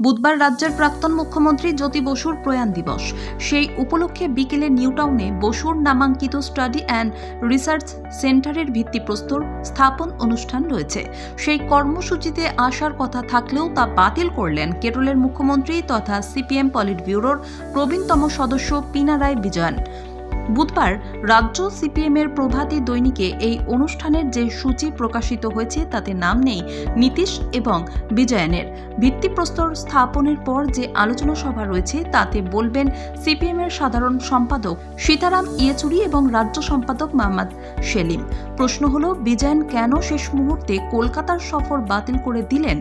বুধবার রাজ্যের প্রাক্তন মুখ্যমন্ত্রী জ্যোতি বসুর প্রয়াণ দিবস। সেই উপলক্ষে বিকেলে নিউটাউনে বসুর নামাঙ্কিত স্টাডি অ্যান্ড রিসার্চ সেন্টারের ভিত্তিপ্রস্তর স্থাপন অনুষ্ঠান রয়েছে। সেই কর্মসূচিতে আসার কথা থাকলেও তা বাতিল করলেন কেরলের মুখ্যমন্ত্রী তথা সিপিএম পলিট ব্যুরোর প্রবীণতম সদস্য পিনারায় বিজয়ন। বুধবার রাজ্য সিপিএমের প্রভাতী দৈনিকে এই অনুষ্ঠানের যে সূচি প্রকাশিত হয়েছে, তাতে নাম নেই নীতিশ এবং বিজয়নের। ভিত্তিপ্রস্তর স্থাপনের পর যে আলোচনা সভা রয়েছে, তাতে বলবেন সিপিএমের সাধারণ সম্পাদক সীতারাম ইয়েচুরি এবং রাজ্য সম্পাদক মোহাম্মদ সেলিম। প্রশ্ন হলো, বিজয়ন কেন শেষ মুহূর্তে কলকাতার সফর বাতিল করে দিলেন?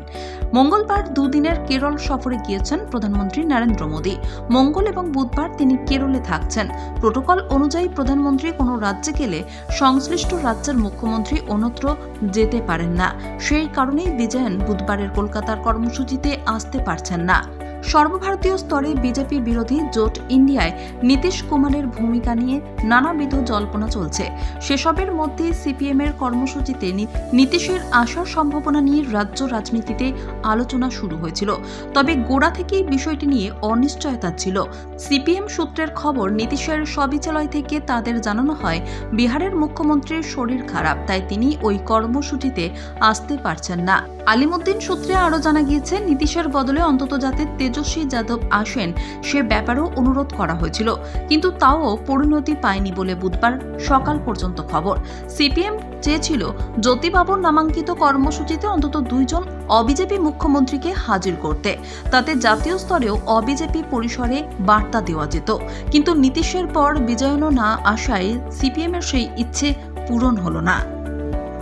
মঙ্গলবার দুদিনের কেরল সফরে গিয়েছেন প্রধানমন্ত্রী নরেন্দ্র মোদী। মঙ্গল এবং বুধবার তিনি কেরলে থাকছেন। প্রোটোকল অনুযায়ী প্রধানমন্ত্রী কোনো রাজ্যে গেলে সংশ্লিষ্ট রাজ্যের মুখ্যমন্ত্রী অন্যত্র যেতে পারেন না। সেই কারণেই বিজয়ন বুধবারের কলকাতার কর্মসূচিতে আসতে পারছেন না। সর্বভারতীয় স্তরে বিজেপি বিরোধী জোট ইন্ডিয়ায় নীতিশ কুমারের ভূমিকা নিয়ে নানাবিধ জল্পনা চলছে। সেসবের মধ্যে সিপিএম এর কর্মসূচিতে নীতিশের আসার সম্ভাবনা নিয়ে রাজ্য রাজনীতিতে আলোচনা শুরু হয়েছিল। তবে গোড়া থেকেই বিষয়টি নিয়ে অনিশ্চয়তা ছিল। সিপিএম সূত্রের খবর, নীতিশের সবিচালয় থেকে তাদের জানানো হয়, বিহারের মুখ্যমন্ত্রীর শরীর খারাপ, তাই তিনি ওই কর্মসূচিতে আসতে পারছেন না। আলিমুদ্দিন সূত্রে আরও জানা গিয়েছে, নীতিশের বদলে অন্তত যাতে তেজস্বী যাদব আসেন, সে ব্যাপারেও অনুরোধ করা হয়েছিল। কিন্তু তাও পরিণতি পায়নি বলে বুধবার সকাল পর্যন্ত খবর। সিপিএম চেয়েছিল, জ্যোতিবাবুর নামাঙ্কিত কর্মসূচিতে অন্তত দুইজন অবিজেপি মুখ্যমন্ত্রীকে হাজির করতে। তাতে জাতীয় স্তরেও অবিজেপি পরিসরে বার্তা দেওয়া যেত। কিন্তু নীতিশের পর বিজয়নও না আসায় সিপিএমের সেই ইচ্ছে পূরণ হলো না।